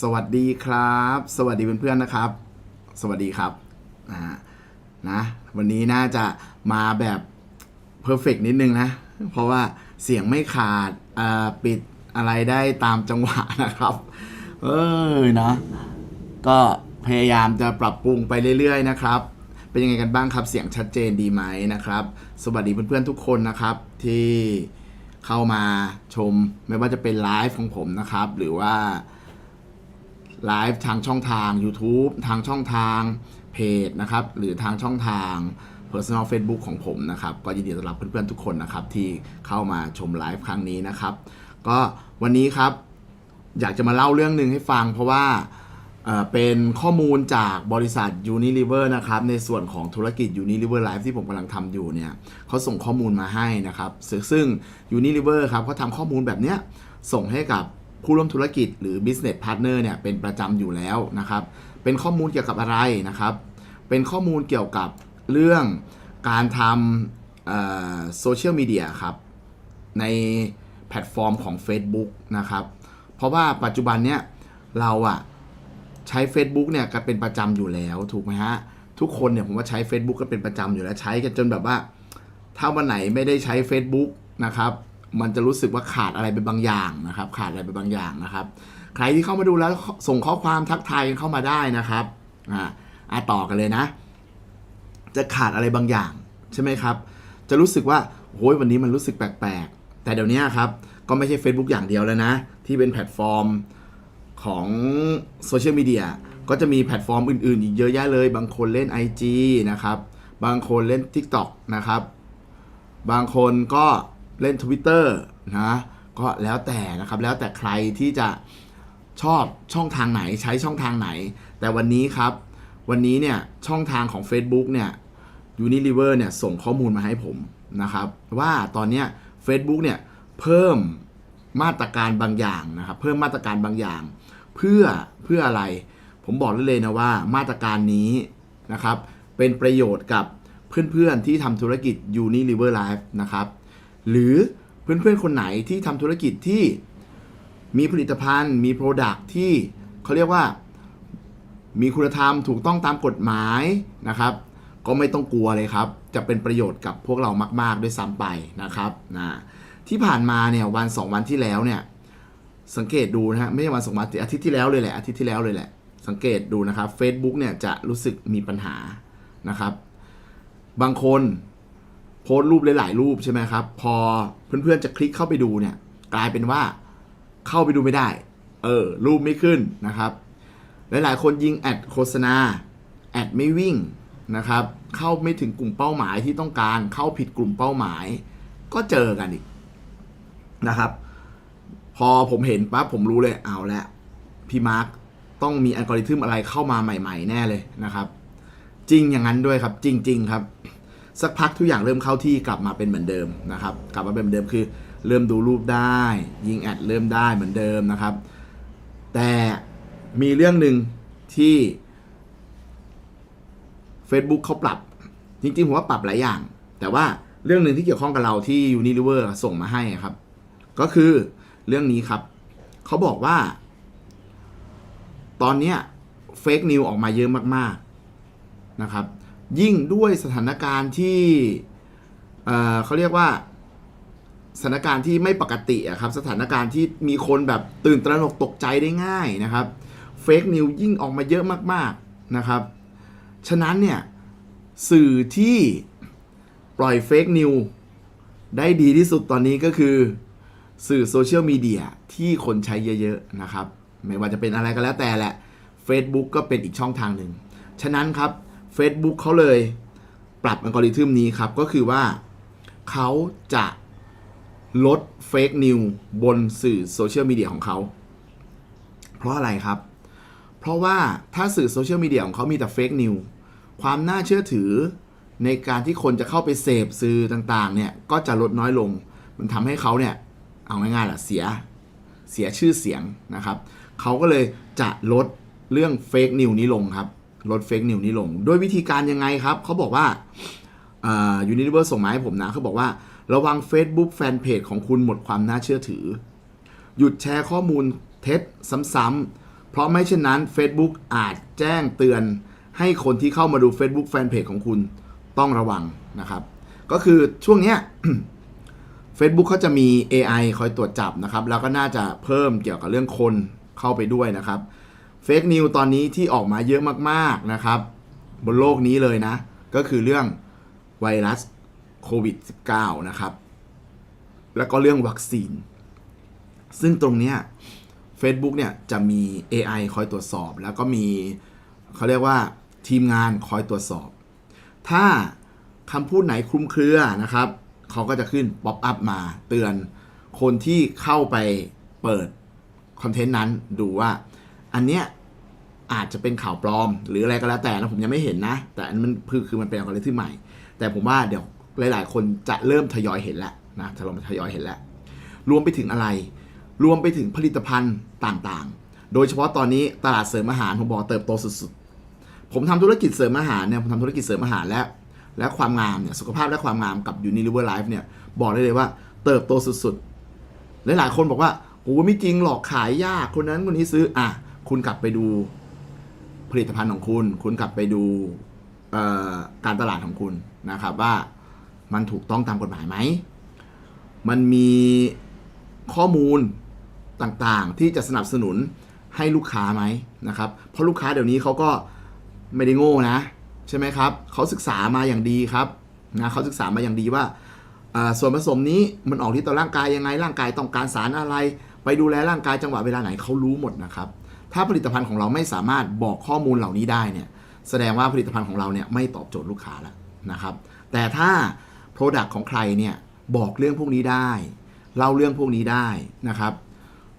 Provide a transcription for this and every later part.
สวัสดีครับ สวัสดีเพื่อนๆนะครับ สวัสดีครับอ่านะวันนี้น่าจะมาแบบเพอร์เฟกนิดนึงนะ เพราะว่าเสียงไม่ขาดอ่าปิดอะไรได้ตามจังหวะนะครับ เออเนาะก็พยายามจะปรับปรุงไปเรื่อยๆนะครับ เป็นยังไงกันบ้างครับเสียงชัดเจนดีไหมนะครับ สวัสดีเพื่อนๆทุกคนนะครับที่เข้ามาชมไม่ว่าจะเป็นไลฟ์ของผมนะครับ หรือว่า ไลฟ์ทางช่องทาง YouTube ทางช่องทางเพจนะครับ หรือทางช่องทาง Personal Facebook ของผมนะครับ ก็ยินดีต้อนรับเพื่อนๆทุกคนนะครับ ที่เข้ามาชมไลฟ์ครั้งนี้นะครับ ก็วันนี้ครับ อยากจะมาเล่าเรื่องหนึ่งให้ฟัง เพราะว่าเป็นข้อมูลจากบริษัท Unilever นะครับ ในส่วนของธุรกิจ Unilever Life ที่ผมกำลังทำอยู่เนี่ยเขาส่งข้อมูลมาให้นะครับ ซึ่งซึ่ง Unilever ครับเขาทำข้อมูลแบบเนี้ยส่งให้กับ ผู้ร่วมธุรกิจหรือ Business Partner เนี่ยเป็นประจำอยู่แล้วนะครับ เป็นข้อมูลเกี่ยวกับอะไรนะครับ เป็นข้อมูลเกี่ยวกับเรื่องการทำโซเชียลมีเดียครับ ในแพลตฟอร์มของ Facebook นะครับ เพราะว่าปัจจุบันเนี้ยเราอะใช้ Facebook เนี่ยก็เป็นประจำอยู่แล้วถูกไหมฮะ ทุกคนเนี่ยผมว่าใช้ Facebook ก็เป็นประจำอยู่แล้วใช้กันจนแบบว่า ถ้าวันไหนไม่ได้ใช้ Facebook นะครับ มันจะรู้สึกว่าขาดอะไรไปบางอย่างนะครับ ขาดอะไรไปบางอย่างนะครับ ใครที่เข้ามาดูแล้วส่งข้อความทักทายกันเข้ามาได้นะครับอ่าอะต่อกันเลยนะ จะขาดอะไรบางอย่างใช่ไหมครับ จะรู้สึกว่าโอ้ยวันนี้มันรู้สึกแปลกๆ แต่เดี๋ยวนี้ครับก็ไม่ใช่ Facebook อย่างเดียวแล้วนะ ที่เป็นแพลตฟอร์มของโซเชียลมีเดียก็จะมีแพลตฟอร์มอื่นๆ อีกเยอะแยะเลย บางคนเล่น IG นะครับ บางคนเล่น TikTok นะครับ บางคนก็ เล่น Twitter นะก็แล้วแต่นะครับ แล้วแต่ใครที่จะชอบช่องทางไหนใช้ช่องทางไหน แต่วันนี้ครับ วันนี้เนี่ยช่องทางของ Facebook เนี่ย Unilever เนี่ยส่งข้อมูลมาให้ผมนะครับ ว่าตอนนี้ Facebook เนี่ยเพิ่มมาตรการบางอย่างนะครับ เพิ่มมาตรการบางอย่าง เพื่อเพื่ออะไร ผมบอกได้เลยนะว่ามาตรการนี้นะครับ เป็นประโยชน์กับเพื่อนๆที่ทำธุรกิจ Unilever Life นะครับ หรือเพื่อนๆ คนไหนที่ทำธุรกิจที่มีผลิตภัณฑ์ มี Product ที่เขาเรียกว่ามีคุณธรรมถูกต้องตามกฎหมายนะครับ ก็ไม่ต้องกลัวเลยครับ จะเป็นประโยชน์กับพวกเรามาก ๆ ด้วยซ้ำไปนะครับนะที่ผ่านมาเนี่ยวันสองวันที่แล้วเนี่ยสังเกตดูนะฮะไม่ใช่วันสองวันอาทิตย์ที่แล้วเลยแหละอาทิตย์ที่แล้วเลยแหละ สังเกตดูนะครับ Facebook เนี่ยจะรู้สึกมีปัญหานะครับ บางคน โพสต์รูปหลายๆรูปใช่ไหมครับ พอเพื่อนๆจะคลิกเข้าไปดูเนี่ย กลายเป็นว่าเข้าไปดูไม่ได้ เออ รูปไม่ขึ้นนะครับ หลายๆ คนยิงแอดโฆษณา แอดไม่วิ่งนะครับ เข้าไม่ถึงกลุ่มเป้าหมายที่ต้องการ เข้าผิดกลุ่มเป้าหมาย ก็เจอกันอีกนะครับ พอผมเห็นปั๊บผมรู้เลยเอาละพี่มาร์คต้องมีอัลกอริทึมอะไรเข้ามาใหม่ ๆ แน่เลยนะครับ จริงอย่างนั้นด้วยครับ จริง ๆ ครับ สักพักทุกอย่างเริ่มเข้าที่กลับมาเป็นเหมือนเดิมนะครับกลับมาเป็นเหมือนเดิมคือ เริ่มดูรูปได้ ยิงแอดเริ่มได้เหมือนเดิมนะครับ แต่มีเรื่องหนึ่งที่ Facebook เขาปรับ จริงๆผมว่าปรับหลายอย่าง แต่ว่าเรื่องหนึ่งที่เกี่ยวข้องกับเราที่ Unilever ส่งมาให้ครับ ก็คือเรื่องนี้ครับ เขาบอกว่า ตอนเนี้ยเฟกนิวออกมาเยอะมาก ๆ นะครับ ยิ่งด้วยสถานการณ์ที่เเขาเรียกว่าสถานการณ์ที่ไม่ปกติอะครับ สถานการณ์ที่มีคนแบบตื่นตระหนกตกใจได้ง่ายนะครับเฟกนิวยิ่งออกมาเยอะมากๆนะครับ ฉะนั้นเนี่ย สื่อที่ปล่อยเฟกนิวได้ดีที่สุดตอนนี้ก็คือ สื่อโซเชียลมีเดียที่คนใช้เยอะๆนะครับ ไม่ว่าจะเป็นอะไรก็แล้วแต่แหละ Facebook ก็เป็นอีกช่องทางหนึ่ง ฉะนั้นครับ Facebook เขาเลยปรับอัลกอริทึมนี้ครับ ก็คือว่าเขาจะลดเฟกนิวบนสื่อโซเชียลมีเดียของเขา เพราะอะไรครับ เพราะว่าถ้าสื่อโซเชียลมีเดียของเขามีแต่เฟกนิวความน่าเชื่อถือในการที่คนจะเข้าไปเสพสื่อต่างๆ เนี่ย ก็จะลดน้อยลง มันทำให้เขาเนี่ย เอาง่ายๆล่ะเสีย เสียชื่อเสียงนะครับ เขาก็เลยจะลดเรื่องเฟกนิวนี้ลงครับ ลดเฟกนิวนี้ลงด้วยวิธีการยังไงครับเขาบอกว่ายูนิเวอร์ส่งมาให้ผมนะเขาบอกว่าระวัง Facebook แฟนเพจของคุณหมดความน่าเชื่อถือ หยุดแชร์ข้อมูลเท็จซ้ำๆเพราะไม่เช่นนั้น Facebook อาจแจ้งเตือนให้คนที่เข้ามาดู Facebook Fanpage ของคุณต้องระวังนะครับ ก็คือช่วงเนี้ย Facebook เขาจะมี AI คอยตรวจจับนะครับ แล้วก็น่าจะเพิ่มเกี่ยวกับเรื่องคนเข้าไปด้วยนะครับ เฟกนิวตอนนี้ที่ออกมาเยอะมากๆนะครับ บนโลกนี้เลยนะ ก็คือเรื่องไวรัสโควิด -19 นะครับ แล้วก็เรื่องวัคซีน ซึ่งตรงเนี้ย Facebook เนี่ยจะมี AI คอยตรวจสอบ แล้วก็มีเขาเรียกว่าทีมงานคอยตรวจสอบ ถ้าคำพูดไหนคลุมเครือนะครับ เขาก็จะขึ้นป๊อปอัพมาเตือนคนที่เข้าไปเปิดคอนเทนต์นั้นดูว่า อันเนี้ยอาจจะเป็นข่าวปลอม หรืออะไรก็แล้วแต่นะผมยังไม่เห็นนะ แต่อันมันคือคือมันเป็นอัลกอริทึมใหม่ แต่ผมว่าเดี๋ยวหลาย ๆ คนจะเริ่มทยอยเห็นแล้วนะจะเริ่มทยอยเห็นแล้ว รวมไปถึงอะไร รวมไปถึงผลิตภัณฑ์ต่างๆ โดยเฉพาะตอนนี้ตลาดเสริมอาหารผมบอกเติบโตสุดๆ ผมทำธุรกิจเสริมอาหารเนี่ยผมทำธุรกิจเสริมอาหารและและความงามเนี่ยสุขภาพและความงามกับ Unilever Life เนี่ยบอกได้เลยว่าเติบโตสุดๆ หลายๆคนบอกว่าโอ้ไม่จริงหรอกขายยากคนนั้นคนนี้ซื้ออะ คุณกลับไปดูผลิตภัณฑ์ของคุณ คุณกลับไปดูการตลาดของคุณนะครับ ว่ามันถูกต้องตามกฎหมายไหม มันมีข้อมูลต่างๆ ที่จะสนับสนุนให้ลูกค้าไหมนะครับ เพราะลูกค้าเดี๋ยวนี้เขาก็ไม่ได้โง่นะ ใช่ไหมครับเขาศึกษามาอย่างดีครับนะเขาศึกษามาอย่างดีว่าอ่าส่วนผสมนี้มันออกที่ต่อร่างกายยังไงร่างกายต้องการสารอะไร ไปดูแลร่างกายจังหวะเวลาไหนเขารู้หมดนะครับ ถ้าผลิตภัณฑ์ของเราไม่สามารถบอกข้อมูลเหล่านี้ได้เนี่ยแสดงว่าผลิตภัณฑ์ของเราเนี่ยไม่ตอบโจทย์ลูกค้าแล้วนะครับ แต่ถ้า Product ของใครเนี่ยบอกเรื่องพวกนี้ได้เล่าเรื่องพวกนี้ได้นะครับ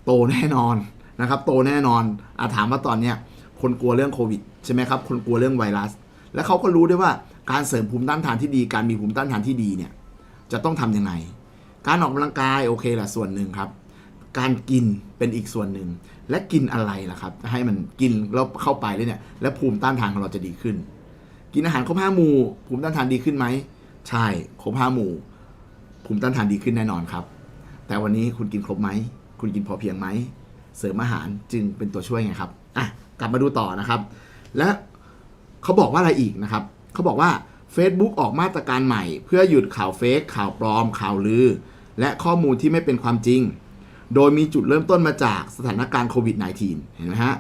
โตแน่นอนนะครับ โตแน่นอนอาถามว่าตอนเนี้ยคนกลัวเรื่องโควิดใช่ไหมครับ คนกลัวเรื่องไวรัส และเขาก็รู้ด้วยว่าการเสริมภูมิต้านทานที่ดี การมีภูมิต้านทานที่ดีเนี่ยจะต้องทำยังไง การออกกำลังกายโอเคละส่วนหนึ่งครับ การกินเป็นอีกส่วนหนึ่ง และกินอะไรล่ะครับ ให้มันกินแล้วเข้าไปเลยเนี่ย แล้วภูมิต้านทานของเราจะดีขึ้น กินอาหารครบห้าหมู่ ภูมิต้านทานดีขึ้นไหม ใช่ครบห้าหมู่ ภูมิต้านทานดีขึ้นแน่นอนครับ แต่วันนี้คุณกินครบไหม คุณกินพอเพียงไหม เสริมอาหารจึงเป็นตัวช่วยไงครับอะกลับมาดูต่อนะครับ และเขาบอกว่าอะไรอีกนะครับเขาบอกว่า Facebook ออกมาตรการใหม่ เพื่อหยุดข่าวเฟกข่าวปลอมข่าวลือ และข้อมูลที่ไม่เป็นความจริง โดยมีจุดเริ่มต้นมาจากสถานการณ์โควิด -19 เห็นไหมฮะ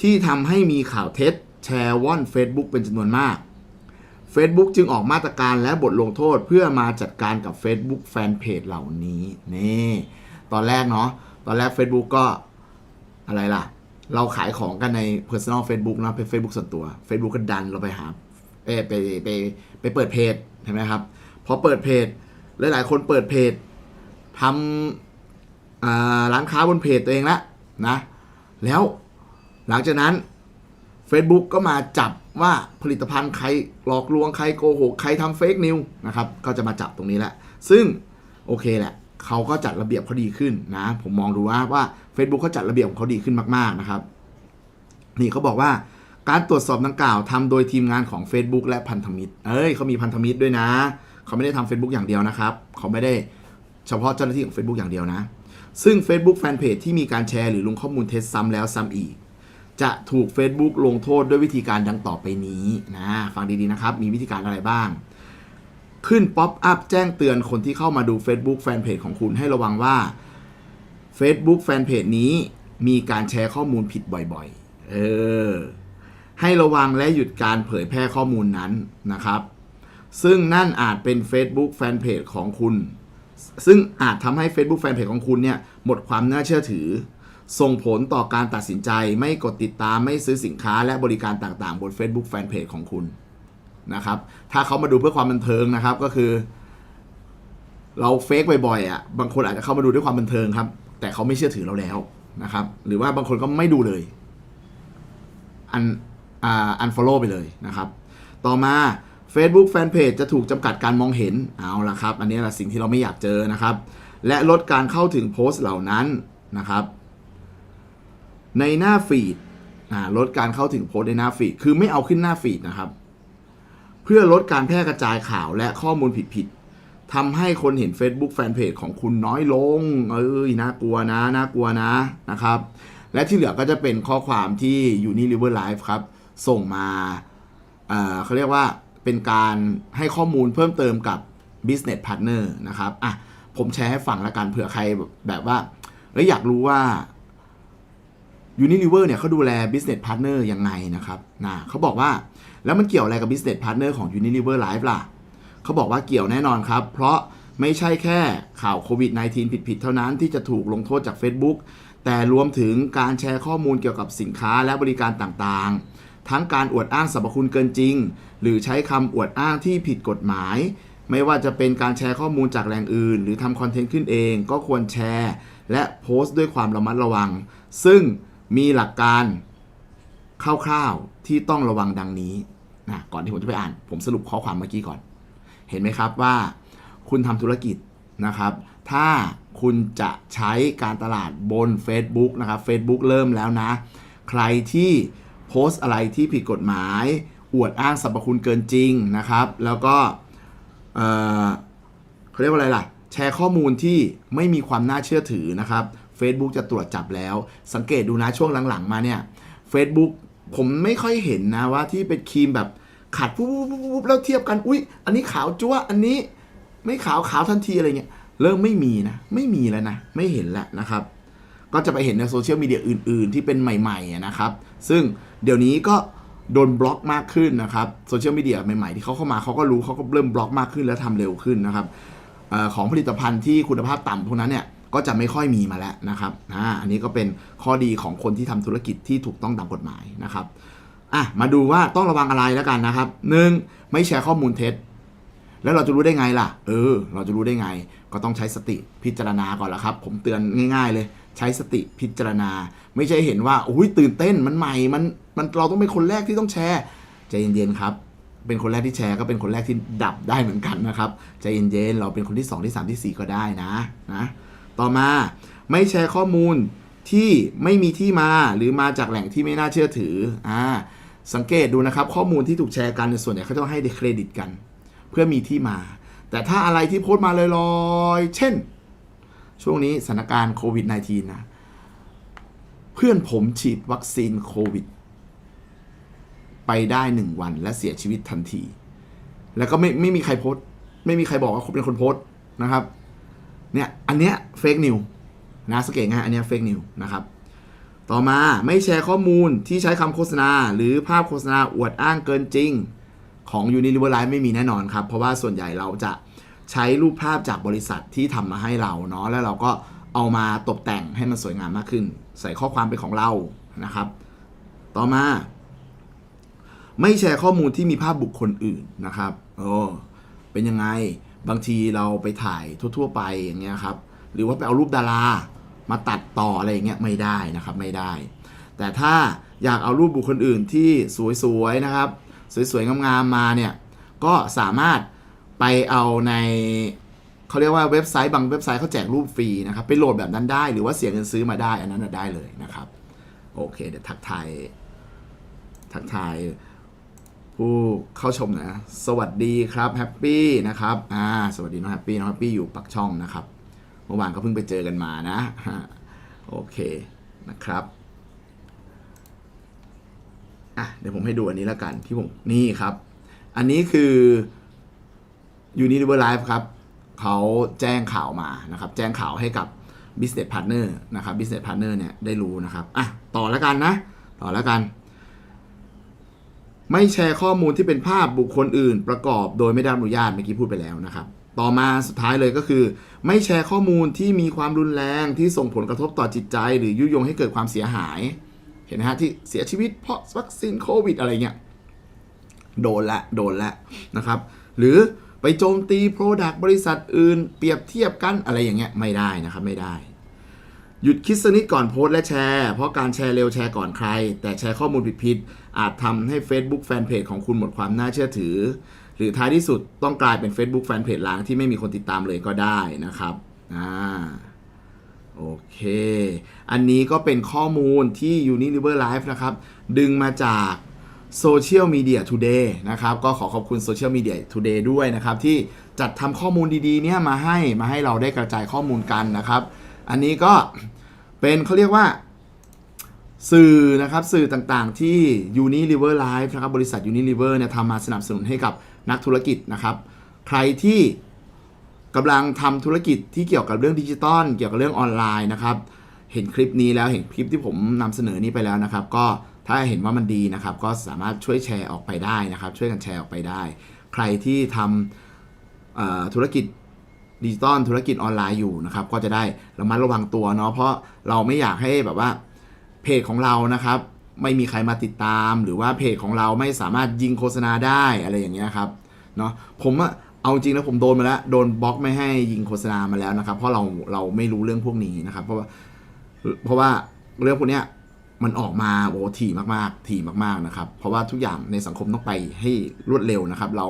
ที่ทำให้มีข่าวเท็จแชร์ว่อน Facebook เป็นจำนวนมาก Facebook จึงออกมาตรการและบทลงโทษเพื่อมาจัดการกับ Facebook Fanpage เหล่านี้ นี่ ตอนแรกเนาะ ตอนแรก Facebook ก็อะไรล่ะ เราขายของกันใน Personal Facebook นะเป็น Facebook ส่วนตัว Facebook ก็ดันเราไปหาเอยไปไปไปเปิดเพจเห็นไหมครับ พอเปิดเพจหลายๆคนเปิดเพจทำ ร้านค้าบนเพจตัวเองละนะ แล้วหลังจากนั้น Facebook ก็มาจับว่าผลิตภัณฑ์ใครหลอกลวงใครโกหกใครทำเฟกนิวนะครับ ก็จะมาจับตรงนี้แหละ ซึ่งโอเคแหละเขาก็จัดระเบียบเขาดีขึ้นนะ ผมมองดูว่าว่า Facebook เขาจัดระเบียบของเขาดีขึ้นมากๆนะครับ นี่เขาบอกว่าการตรวจสอบดังกล่าวทำโดยทีมงานของ Facebook และพันธมิตร เอ้ยเขามีพันธมิตรด้วยนะ เขาไม่ได้ทำ Facebook อย่างเดียวนะครับ เขาไม่ได้เฉพาะเจ้าหน้าที่ของ Facebook อย่างเดียวนะ ซึ่ง Facebook Fanpage ที่มีการแชร์หรือลงข้อมูลเท็จซ้ำแล้วซ้ำอีก จะถูก Facebook ลงโทษด้วยวิธีการดังต่อไปนี้นะฟังดีๆนะครับ มีวิธีการอะไรบ้าง ขึ้นป๊อปอัพแจ้งเตือนคนที่เข้ามาดู Facebook Fanpage ของคุณให้ระวังว่า Facebook Fanpage นี้มีการแชร์ข้อมูลผิดบ่อยๆ เออ ให้ระวังและหยุดการเผยแพร่ข้อมูลนั้นนะครับ ซึ่งนั่นอาจเป็น Facebook Fanpage ของคุณ ซึ่งอาจทำให้ Facebook Fanpage ของคุณเนี่ยหมดความน่าเชื่อถือ ส่งผลต่อการตัดสินใจ ไม่กดติดตามไม่ซื้อสินค้าและบริการต่างๆ บน Facebook Fanpage ของคุณนะครับ ถ้าเขามาดูเพื่อความบันเทิงนะครับก็คือ เราเฟกบ่อยๆอะบางคนอาจจะเข้ามาดูด้วยความบันเทิงครับ แต่เขาไม่เชื่อถือเราแล้วนะครับ หรือว่าบางคนก็ไม่ดูเลยอันอ่าอันฟอลโล่ไปเลยนะครับ ต่อมา Facebook Fanpage จะถูกจำกัดการมองเห็นเอาละครับ อันนี้แหละสิ่งที่เราไม่อยากเจอนะครับ และลดการเข้าถึงโพสต์เหล่านั้นนะครับ ในหน้าฟีดลดการเข้าถึงโพสต์ในหน้าฟีดคือไม่เอาขึ้นหน้าฟีดนะครับ เพื่อลดการแพร่กระจายข่าวและข้อมูลผิดๆทำให้คนเห็น Facebook Fanpage ของคุณน้อยลงเอ้ยน่ากลัวนะน่ากลัวนะนะครับ และที่เหลือก็จะเป็นข้อความที่ Unilever Live ครับ ส่งมาเขาเรียกว่า เป็นการให้ข้อมูลเพิ่มเติมกับ Business Partner นะครับอะผมแชร์ให้ฟังละกันเผื่อใครแบบว่าเอ้ยอยากรู้ว่า Unilever เนี่ยเขาดูแล Business Partner ยังไงนะครับนะเขาบอกว่าแล้วมันเกี่ยวอะไรกับ Business Partner ของ Unilever Live ล่ะเขาบอกว่าเกี่ยวแน่นอนครับ เพราะไม่ใช่แค่ข่าวโควิด -19 ผิดๆ เท่านั้นที่จะถูกลงโทษจาก Facebook แต่รวมถึงการแชร์ข้อมูลเกี่ยวกับสินค้าและบริการต่างๆ ทั้งการอวดอ้างสรรพคุณเกินจริง หรือใช้คำอวดอ้างที่ผิดกฎหมาย ไม่ว่าจะเป็นการแชร์ข้อมูลจากแหล่งอื่น หรือทำคอนเทนต์ขึ้นเองก็ควรแชร์ และโพสต์ด้วยความระมัดระวัง ซึ่งมีหลักการคร่าวๆที่ต้องระวังดังนี้นะก่อนที่ผมจะไปอ่าน ผมสรุปข้อความเมื่อกี้ก่อน เห็นไหมครับว่า คุณทำธุรกิจนะครับ ถ้าคุณจะใช้การตลาดบน Facebook นะครับ Facebook เริ่มแล้วนะ ใครที่ โพสต์อะไรที่ผิดกฎหมาย อวดอ้างสรรพคุณเกินจริงนะครับ แล้วก็เเขาเรียกว่าอะไรล่ะ แชร์ข้อมูลที่ไม่มีความน่าเชื่อถือนะครับ Facebook จะตรวจจับแล้ว สังเกตดูนะช่วงหลังๆ มาเนี่ย Facebook ผมไม่ค่อยเห็นนะว่าที่เป็นครีมแบบขัดปุ๊บปุ๊บปุ๊บปุ๊บแล้วเทียบกัน อุ๊ย อันนี้ขาวจั๊วอันนี้ไม่ขาวขาวทันทีอะไรเงี้ย เริ่มไม่มีนะ ไม่มีแล้วนะ ไม่เห็นแล้วนะครับ ก็จะไปเห็นในโซเชียลมีเดียอื่น ๆ ที่เป็นใหม่ ๆนะครับ ซึ่ง เดี๋ยวนี้ก็โดนบล็อกมากขึ้นนะครับโซเชียลมีเดียใหม่ๆที่เขาเข้ามาเขาก็รู้เขาก็เริ่มบล็อกมากขึ้นแล้วทำเร็วขึ้นนะครับอของผลิตภัณฑ์ที่คุณภาพต่ำพวกนั้นเนี่ยก็จะไม่ค่อยมีมาแล้วนะครับอ่าอันนี้ก็เป็นข้อดีของคนที่ทำธุรกิจที่ถูกต้องตามกฎหมายนะครับอะมาดูว่าต้องระวังอะไรแล้วกันนะครับหนึ่งไม่แชร์ข้อมูลเท็จ แล้วเราจะรู้ได้ไงล่ะ เออ เราจะรู้ได้ไง ก็ต้องใช้สติพิจารณาก่อนละครับ ผมเตือนง่าย ๆ เลย ใช้สติพิจารณา ไม่ใช่เห็นว่าอุ้ยตื่นเต้นมันใหม่มันมันเราต้องเป็นคนแรกที่ต้องแชร์ใจเย็นๆครับ เป็นคนแรกที่แชร์ก็เป็นคนแรกที่ดับได้เหมือนกันนะครับใจเย็นๆเราเป็นคนที่สองที่สามที่สี่ก็ได้นะนะต่อมาไม่แชร์ข้อมูลที่ไม่มีที่มาหรือมาจากแหล่งที่ไม่น่าเชื่อถืออ่าสังเกตดูนะครับ ข้อมูลที่ถูกแชร์กันในส่วนใหญ่เขาจะให้เครดิตกัน เพื่อมีที่มา แต่ถ้าอะไรที่โพสต์มาลอยๆ เช่น ช่วงนี้สถานการณ์โควิด -19 นะ เพื่อนผมฉีดวัคซีนโควิด ไปได้หนึ่งวันและเสียชีวิตทันที แล้วก็ไม่ไม่มีใครโพสต์ไม่มีใครบอกว่าเขาเป็นคนโพสต์นะครับ เนี่ย อันเนี้ยเฟกนิวนะสเกตง่ายอันเนี้ยเฟกนิวนะครับ ต่อมาไม่แชร์ข้อมูลที่ใช้คำโฆษณา หรือภาพโฆษณาอวดอ้างเกินจริง ของ Unilever Life ไม่มีแน่นอนครับ เพราะว่าส่วนใหญ่เราจะ ใช้รูปภาพจากบริษัทที่ทำมาให้เราเนาะแล้วเราก็เอามาตกแต่งให้มันสวยงามมากขึ้น ใส่ข้อความเป็นของเรานะครับ ต่อมา ไม่แชร์ข้อมูลที่มีภาพบุคคลอื่นนะครับโอ้เป็นยังไงบางทีเราไปถ่ายทั่ว ๆ ไปอย่างเงี้ยครับ หรือว่าไปเอารูปดารามาตัดต่ออะไรอย่างเงี้ยไม่ได้นะครับไม่ได้ แต่ถ้าอยากเอารูปบุคคลอื่นที่สวยๆนะครับ สวยๆงามๆมาเนี่ยก็สามารถ ไปเอาในเขาเรียกว่าเว็บไซต์บางเว็บไซต์เขาแจกรูปฟรีนะครับ ไปโหลดแบบนั้นได้หรือว่าเสียเงินซื้อมาได้อันนั้นได้เลยนะครับ โอเค เดี๋ยวทักทายทักทายผู้เข้าชมนะ สวัสดีครับแฮปปี้นะครับอ่าสวัสดีน้องแฮปปี้น้องแฮปปี้อยู่ปักช่องนะครับเมื่อวานก็เพิ่งไปเจอกันมานะโอเคนะครับอะเดี๋ยวผมให้ดูอันนี้แล้วกันที่ผมนี่ครับ อันนี้คือ Unilever Live ครับเขาแจ้งข่าวมานะครับ แจ้งข่าวให้กับ Business Partner นะครับ Business Partner เนี่ยได้รู้นะครับอะต่อแล้วกันนะ ต่อแล้วกัน ไม่แชร์ข้อมูลที่เป็นภาพบุคคลอื่น ประกอบโดยไม่ได้รับอนุญาตเมื่อกี้พูดไปแล้วนะครับ ต่อมาสุดท้ายเลยก็คือ ไม่แชร์ข้อมูลที่มีความรุนแรงที่ส่งผลกระทบต่อจิตใจ หรือยุยงให้เกิดความเสียหาย เห็นไหมฮะที่เสียชีวิตเพราะวัคซีนโควิดอะไรเงี้ยโดนละโดนละนะครับ หรือ ไปโจมตีโปรดักต์บริษัทอื่น เปรียบเทียบกันอะไรอย่างเงี้ยไม่ได้นะครับไม่ได้ หยุดคิดสนิดก่อนโพสและแชร์ เพราะการแชร์เร็วแชร์ก่อนใคร แต่แชร์ข้อมูลผิดๆอาจทำให้ Facebook Fanpage ของคุณหมดความน่าเชื่อถือ หรือท้ายที่สุดต้องกลายเป็น Facebook Fanpage ล้างที่ไม่มีคนติดตามเลยก็ได้นะครับอ่าโอเค อันนี้ก็เป็นข้อมูลที่ Unilever Live นะครับ ดึงมาจาก Social Media Today นะครับก็ขอขอบคุณ Social Media Today ด้วยนะครับ ที่จัดทำข้อมูลดีๆเนี่ยมาให้มาให้เราได้กระจายข้อมูลกันนะครับ อันนี้ก็เป็นเขาเรียกว่าสื่อนะครับสื่อต่างๆที่ Unilever Live นะครับบริษัท Unilever เนี่ยทำมาสนับสนุนให้กับนักธุรกิจนะครับ ใครที่กำลังทำธุรกิจที่เกี่ยวกับเรื่องดิจิตอลเกี่ยวกับเรื่องออนไลน์นะครับ เห็นคลิปนี้แล้วเห็นคลิปที่ผมนำเสนอนี้ไปแล้วนะครับ ก็ ถ้าเห็นว่ามันดีนะครับ ก็สามารถช่วยแชร์ออกไปได้นะครับ ช่วยกันแชร์ออกไปได้ ใครที่ทำธุรกิจดิจิตอลธุรกิจออนไลน์อยู่นะครับ ก็จะได้ระมัดระวังตัวเนาะเพราะเราไม่อยากให้แบบว่าเพจของเรานะครับ ไม่มีใครมาติดตาม หรือว่าเพจของเราไม่สามารถยิงโฆษณาได้อะไรอย่างเงี้ยครับเนาะผมอะเอาจริงแล้วผมโดนมาแล้วโดนบล็อกไม่ให้ยิงโฆษณามาแล้วนะครับ เพราะเราเราไม่รู้เรื่องพวกนี้นะครับ เพราะว่าเพราะว่าเรื่องพวกเนี้ย มันออกมาโอ้ถี่มากๆถี่มากๆนะครับ เพราะว่าทุกอย่างในสังคมต้องไปให้รวดเร็วนะครับ เรา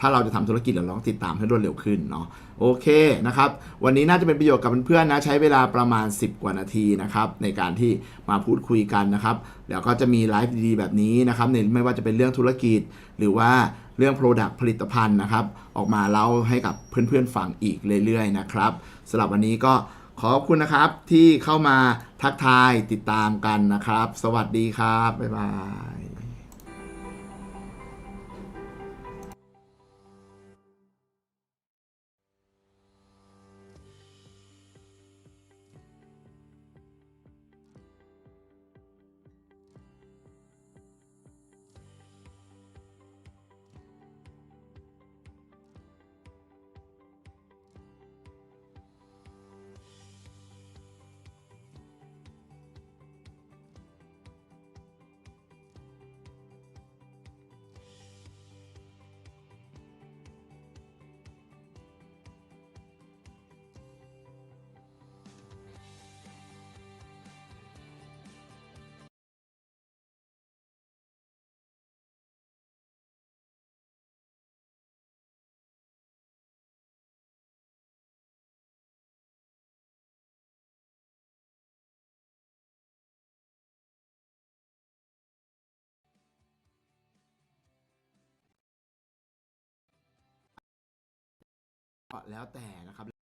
ถ้าเราจะทำธุรกิจเราต้องติดตามให้รวดเร็วขึ้นเนาะโอเคนะครับ วันนี้น่าจะเป็นประโยชน์กับเพื่อนๆนะ ใช้เวลาประมาณ 10 กว่านาทีนะครับ ในการที่มาพูดคุยกันนะครับเดี๋ยวก็จะมีไลฟ์ดีๆแบบนี้นะครับในไม่ว่าจะเป็นเรื่องธุรกิจ หรือว่าเรื่อง Product ผลิตภัณฑ์นะครับ ออกมาเล่าให้กับเพื่อนๆฟังอีกเรื่อยๆนะครับสำหรับวันนี้ก็ ขอบคุณนะครับที่เข้ามาทักทายติดตามกันนะครับ สวัสดีครับ บ๊ายบาย แล้วแต่นะครับ